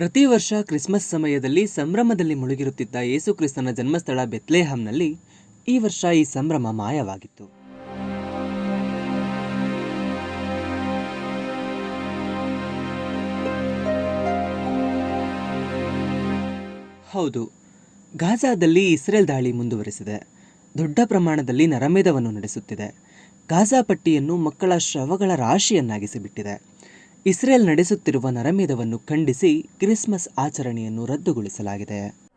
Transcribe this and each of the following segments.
ಪ್ರತಿ ವರ್ಷ ಕ್ರಿಸ್ಮಸ್ ಸಮಯದಲ್ಲಿ ಸಂಭ್ರಮದಲ್ಲಿ ಮುಳುಗಿರುತ್ತಿದ್ದ ಯೇಸುಕ್ರಿಸ್ತನ ಜನ್ಮಸ್ಥಳ ಬೆತ್ಲೇಹಂನಲ್ಲಿ ಈ ವರ್ಷ ಈ ಸಂಭ್ರಮ ಮಾಯವಾಗಿತ್ತು. ಹೌದು, ಗಾಜಾದಲ್ಲಿ ಇಸ್ರೇಲ್ ದಾಳಿ ಮುಂದುವರೆಸಿದೆ. ದೊಡ್ಡ ಪ್ರಮಾಣದಲ್ಲಿ ನರಮೇಧವನ್ನು ನಡೆಸುತ್ತಿದೆ. ಗಾಜಾ ಪಟ್ಟಿಯನ್ನು ಮಕ್ಕಳ ಶವಗಳ ರಾಶಿಯನ್ನಾಗಿಸಿ ಬಿಟ್ಟಿದೆ ಇಸ್ರೇಲ್ ನಡೆಸುತ್ತಿರುವ ನರಮೇಧವನ್ನು ಖಂಡಿಸಿ ಕ್ರಿಸ್ಮಸ್ ಆಚರಣೆಯನ್ನು ರದ್ದುಗೊಳಿಸಲಾಗಿದೆ.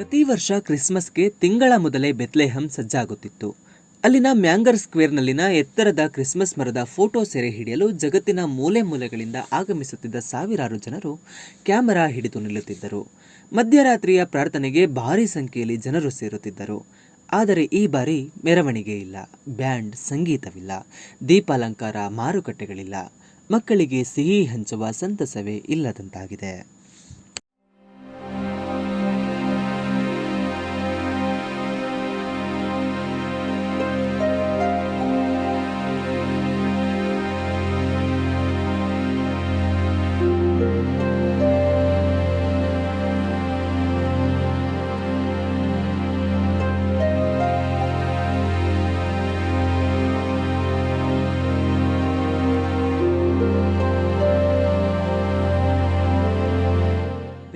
ಪ್ರತಿ ವರ್ಷ ಕ್ರಿಸ್ಮಸ್ಗೆ ತಿಂಗಳ ಮೊದಲೇ ಬೆತ್ಲೆಹಂ ಸಜ್ಜಾಗುತ್ತಿತ್ತು. ಅಲ್ಲಿನ ಮ್ಯಾಂಗರ್ ಸ್ಕ್ವೇರ್ನಲ್ಲಿನ ಎತ್ತರದ ಕ್ರಿಸ್ಮಸ್ ಮರದ ಫೋಟೋ ಸೆರೆ ಹಿಡಿಯಲು ಜಗತ್ತಿನ ಮೂಲೆ ಮೂಲೆಗಳಿಂದ ಆಗಮಿಸುತ್ತಿದ್ದ ಸಾವಿರಾರು ಜನರು ಕ್ಯಾಮರಾ ಹಿಡಿದು ನಿಲ್ಲುತ್ತಿದ್ದರು. ಮಧ್ಯರಾತ್ರಿಯ ಪ್ರಾರ್ಥನೆಗೆ ಭಾರಿ ಸಂಖ್ಯೆಯಲ್ಲಿ ಜನರು ಸೇರುತ್ತಿದ್ದರು. ಆದರೆ ಈ ಬಾರಿ ಮೆರವಣಿಗೆ ಇಲ್ಲ, ಬ್ಯಾಂಡ್ ಸಂಗೀತವಿಲ್ಲ, ದೀಪಾಲಂಕಾರ ಮಾರುಕಟ್ಟೆಗಳಿಲ್ಲ, ಮಕ್ಕಳಿಗೆ ಸಿಹಿ ಹಂಚುವ ಸಂತಸವೇ ಇಲ್ಲದಂತಾಗಿದೆ.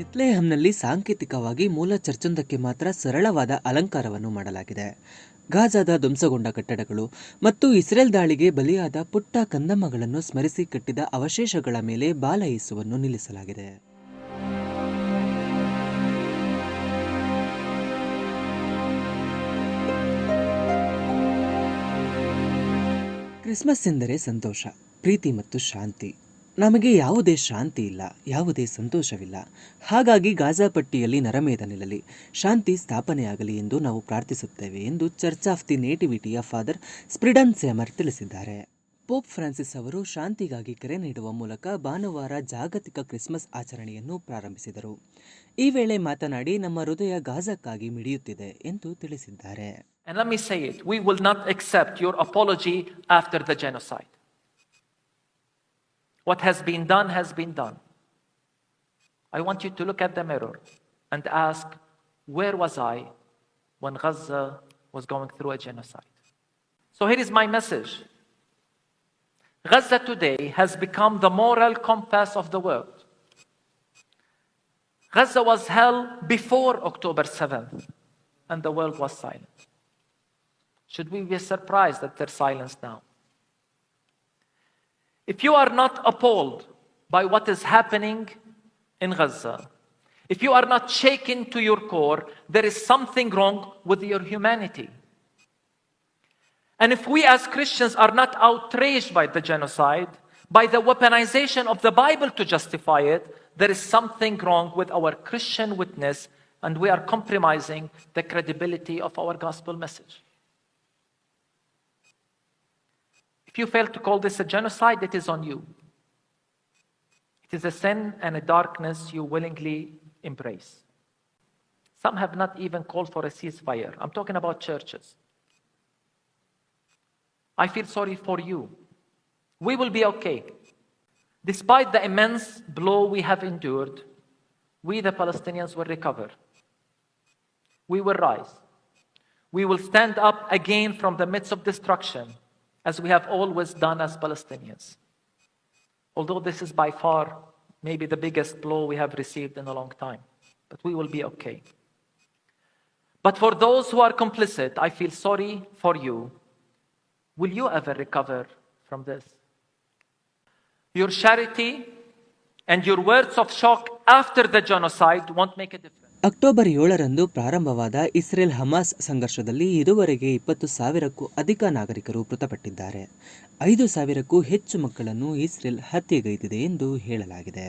ಬೆತ್ಲೆಹಂನಲ್ಲಿ ಸಾಂಕೇತಿಕವಾಗಿ ಮೂಲ ಚರ್ಚೊಂದಕ್ಕೆ ಮಾತ್ರ ಸರಳವಾದ ಅಲಂಕಾರವನ್ನು ಮಾಡಲಾಗಿದೆ. ಗಾಜಾದ ಧ್ವಂಸಗೊಂಡ ಕಟ್ಟಡಗಳು ಮತ್ತು ಇಸ್ರೇಲ್ ದಾಳಿಗೆ ಬಲಿಯಾದ ಪುಟ್ಟ ಕಂದಮ್ಮಗಳನ್ನು ಸ್ಮರಿಸಿ ಕಟ್ಟಿದ ಅವಶೇಷಗಳ ಮೇಲೆ ಬಾಲಯಿಸುವನ್ನು ನಿಲ್ಲಿಸಲಾಗಿದೆ. ಕ್ರಿಸ್ಮಸ್ ಎಂದರೆ ಸಂತೋಷ, ಪ್ರೀತಿ ಮತ್ತು ಶಾಂತಿ. ನಮಗೆ ಯಾವುದೇ ಶಾಂತಿ ಇಲ್ಲ, ಯಾವುದೇ ಸಂತೋಷವಿಲ್ಲ. ಹಾಗಾಗಿ ಗಾಜಾ ಪಟ್ಟಿಯಲ್ಲಿ ನರಮೇಧ ನಿಲ್ಲಲಿ. ಶಾಂತಿ ಸ್ಥಾಪನೆಯಾಗಲಿ ಎಂದು ನಾವು ಪ್ರಾರ್ಥಿಸುತ್ತೇವೆ ಎಂದು ಚರ್ಚ್ ಆಫ್ ದಿ ನೇಟಿವಿಟಿಯ ಫಾದರ್ ಸ್ಪ್ರಿಡನ್ ಸೆಮರ್ ತಿಳಿಸಿದ್ದಾರೆ. ಪೋಪ್ ಫ್ರಾನ್ಸಿಸ್ ಅವರು ಶಾಂತಿಗಾಗಿ ಕರೆ ನೀಡುವ ಮೂಲಕ ಭಾನುವಾರ ಜಾಗತಿಕ ಕ್ರಿಸ್ಮಸ್ ಆಚರಣೆಯನ್ನು ಪ್ರಾರಂಭಿಸಿದರು. ಈ ವೇಳೆ ಮಾತನಾಡಿ, ನಮ್ಮ ಹೃದಯ ಗಾಜಾಕ್ಕಾಗಿ ಮಿಡಿಯುತ್ತಿದೆ ಎಂದು ತಿಳಿಸಿದ್ದಾರೆ. And let me say it, we will not accept your apology after the genocide. What has been done has been done. I want you to look at the mirror and ask, where was I when Gaza was going through a genocide? So here is my message Gaza today has become the moral compass of the world. Gaza was hell before October 7th, and the world was silent. Should we be surprised at their silence now? If you are not appalled by what is happening in Gaza, if you are not shaken to your core, there is something wrong with your humanity. And if we as Christians are not outraged by the genocide, by the weaponization of the Bible to justify it, there is something wrong with our Christian witness, and we are compromising the credibility of our gospel message. If you fail to call this a genocide, it is on you. It is a sin and a darkness you willingly embrace. Some have not even called for a ceasefire. I'm talking about churches. I feel sorry for you. We will be okay. Despite the immense blow we have endured, we, the Palestinians, will recover. We will rise. We will stand up again from the midst of destruction, as we have always done as Palestinians. Although this is by far maybe the biggest blow we have received in a long time, but we will be okay. But for those who are complicit, I feel sorry for you. Will you ever recover from this? Your charity and your words of shock after the genocide won't make a difference. October ಏಳರಂದು ಪ್ರಾರಂಭವಾದ Israel Hamas ಸಂಘರ್ಷದಲ್ಲಿ ಇದುವರೆಗೆ ಇಪ್ಪತ್ತು ಸಾವಿರಕ್ಕೂ ಅಧಿಕ ನಾಗರಿಕರು ಮೃತಪಟ್ಟಿದ್ದಾರೆ. ಐದು ಸಾವಿರಕ್ಕೂ ಹೆಚ್ಚು ಮಕ್ಕಳನ್ನು ಇಸ್ರೇಲ್ ಹತ್ಯೆಗೈದಿದೆ ಎಂದು ಹೇಳಲಾಗಿದೆ.